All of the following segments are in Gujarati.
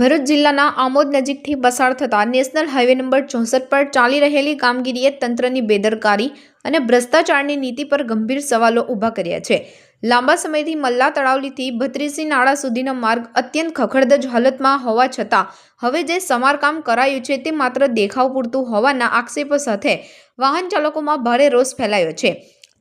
ભરૂચ જિલ્લાના આમોદ નજીકથી પસાર થતા નેશનલ હાઈવે નંબર ચોસઠ પર ચાલી રહેલી કામગીરીએ તંત્રની બેદરકારી અને ભ્રષ્ટાચારની નીતિ પર ગંભીર સવાલો ઊભા કર્યા છે. લાંબા સમયથી મલ્લા તળાવલીથી ભત્રીસી નાળા સુધીનો માર્ગ અત્યંત ખખડદજ હાલતમાં હોવા છતાં હવે જે સમારકામ કરાયું છે તે માત્ર દેખાવ પૂરતું હોવાના આક્ષેપો સાથે વાહન ચાલકોમાં ભારે રોષ ફેલાયો છે.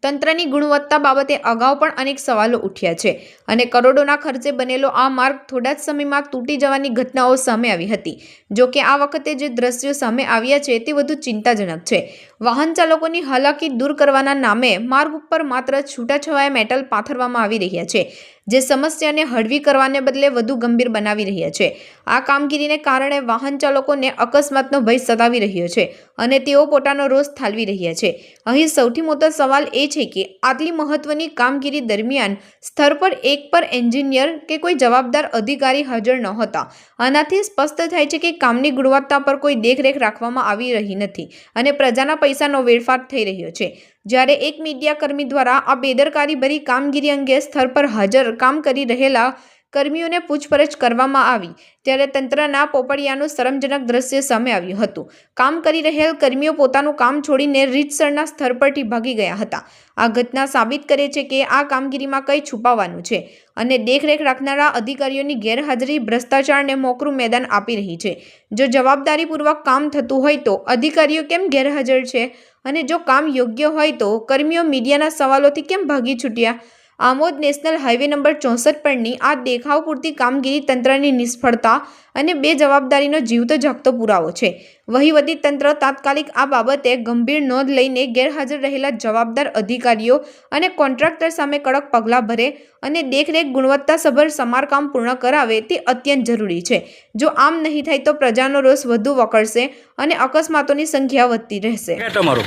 તંત્રની ગુણવત્તા બાબતે અગાઉ પણ અનેક સવાલો ઉઠ્યા છે અને કરોડોના ખર્ચે બનેલો આ માર્ગ થોડા જ સમયમાં તૂટી જવાની ઘટનાઓ સામે આવી હતી. જો કે આ વખતે જે દ્રશ્યો સામે આવ્યા છે તે વધુ ચિંતાજનક છે. વાહન ચાલકોની હાલાકી દૂર કરવાના નામે માર્ગ ઉપર માત્ર છૂટાછવાયા મેટલ પાથરવામાં આવી રહ્યા છે. જે સમસ્યાને હળવી કરવાને બદલે વધુ ગંભીર બનાવી રહ્યા છે. આ કામગીરીને કારણે વાહન ચાલકોને અકસ્માતનો ભય સતાવી રહ્યો છે અને તેઓ પોતાનો રોષ ઠાલવી રહ્યા છે. અહીં સૌથી મોટો સવાલ એ છે કે આટલી મહત્વની કામગીરી દરમિયાન સ્થળ પર એક પર એન્જિનિયર કે કોઈ જવાબદાર અધિકારી હાજર નહોતા. આનાથી સ્પષ્ટ થાય છે કે કામની ગુણવત્તા પર કોઈ દેખરેખ રાખવામાં આવી રહી નથી અને પ્રજાના પૈસાનો વેડફાટ થઈ રહ્યો છે. જ્યારે એક મીડિયાકર્મી દ્વારા આ બેદરકારી ભરી કામગીરી અંગે સ્થળ પર હાજર કામ કરી રહેલા કર્મીઓને પૂછપરછ કરવામાં આવી, ત્યારે તંત્રના પોપડિયાનું શરમજનક દ્રશ્ય સામે આવ્યું હતું. કામ કરી રહેલ કર્મીઓ પોતાનું કામ છોડીને રીતસરના સ્થળ પરથી ભાગી ગયા હતા. આ ઘટના સાબિત કરે છે કે આ કામગીરીમાં કંઈ છુપાવવાનું છે અને દેખરેખ રાખનારા અધિકારીઓની ગેરહાજરી, ભ્રષ્ટાચારને મોકરું મેદાન આપી રહી છે. જો જવાબદારીપૂર્વક કામ થતું હોય તો અધિકારીઓ કેમ ગેરહાજર છે? અને જો કામ યોગ્ય હોય તો કર્મીઓ મીડિયાના સવાલોથી કેમ ભાગી છૂટ્યા? આમોદ નેશનલ હાઈવે નંબર ચોસઠ પરની આ દેખાવ પૂરતી કામગીરી તંત્રની નિષ્ફળતા અને બે જવાબદારીનો જીવતો જાગતો પુરાવો છે. વહીવટી તંત્ર તાત્કાલિક આ બાબતે ગંભીર નોંધ લઈને ગેરહાજર રહેલા જવાબદાર અધિકારીઓ અને કોન્ટ્રાક્ટર સામે કડક પગલાં ભરે અને દેખરેખ ગુણવત્તાસભર સમારકામ પૂર્ણ કરાવે તે અત્યંત જરૂરી છે. જો આમ નહીં થાય તો પ્રજાનો રોષ વધુ વકળશે અને અકસ્માતોની સંખ્યા વધતી રહેશે. તમારું?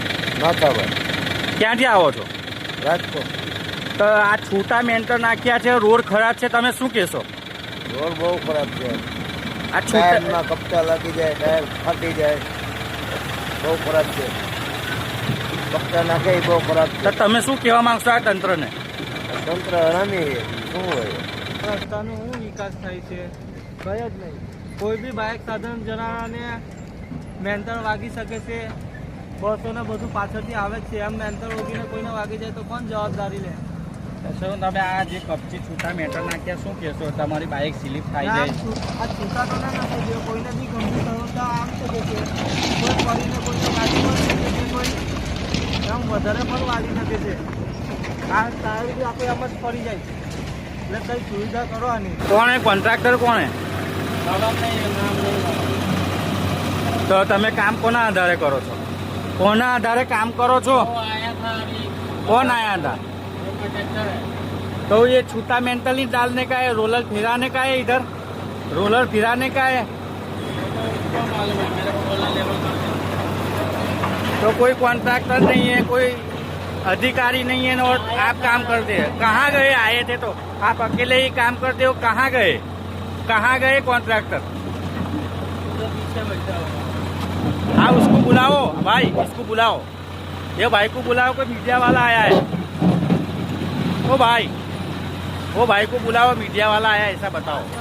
ક્યાંથી આવો છો? રાજકોટ. તો આ છૂટા મેન્ટર નાખ્યા છે રોડ ખરાબ છે તમે શું કહેશો? રોડ બહુ ખરાબ છે. આ છૂટા કપચા લાગી જાય ટાયર ફાટી જાય. બહુ ખરાબ છે. કપચા નાખે એ બહુ ખરાબ તો છે તમે શું કહેવા માંગશો આ તંત્રને? તંત્ર હરામી શું હોય? રસ્તાનો શું વિકાસ થાય છે? કઈ જ નહીં. કોઈ બી બાઇક સાધન જણાને મેન્ટર વાગી શકે છે? બસોને બધું પાછળથી આવે છે. એમ મેન્ટર વગીને કોઈને વાગી જાય તો કોણ જવાબદારી લે? સર તમે આ જે કપચી છૂટા મેટર નાખ્યા શું કહેશો? તમારી બાઇક સ્લીપ થાય જાય. આ છૂટા તો ના નાખો જો કોઈને બી ગમતી થયો તો આમ તો કે છે. કોઈ પડીને કોઈને લાગી શકે છે કોઈ. આમ વધારે પણ લાગી શકે છે. આ તારી આપણે આમ જ પડી જાય. એટલે કંઈ સુવિધા કરો આની. કોણે? કોન્ટ્રાક્ટર કોણે? તો તમે કામ કોના આધારે કરો છો? કોના આધારે કામ કરો છો? કોણ આયા હતા? तो ये छूटा मेंटली डालने का है रोलर फिराने का है इधर। रोलर फिराने का है। तो कोई कॉन्ट्रैक्टर नहीं है, कोई अधिकारी नहीं है, और आप काम करते हैं। कहाँ गए? आए थे तो। आप अकेले ही काम करते हो, कहाँ गए? कहाँ गए कॉन्ट्रैक्टर हाँ उसको बुलाओ। भाई, इसको बुलाओ। ये भाई को बुलाओ, कोई मीडिया वाला आया है। ओ भाई वो भाई को बुलाओ मीडिया वाला आया है ऐसा बताओ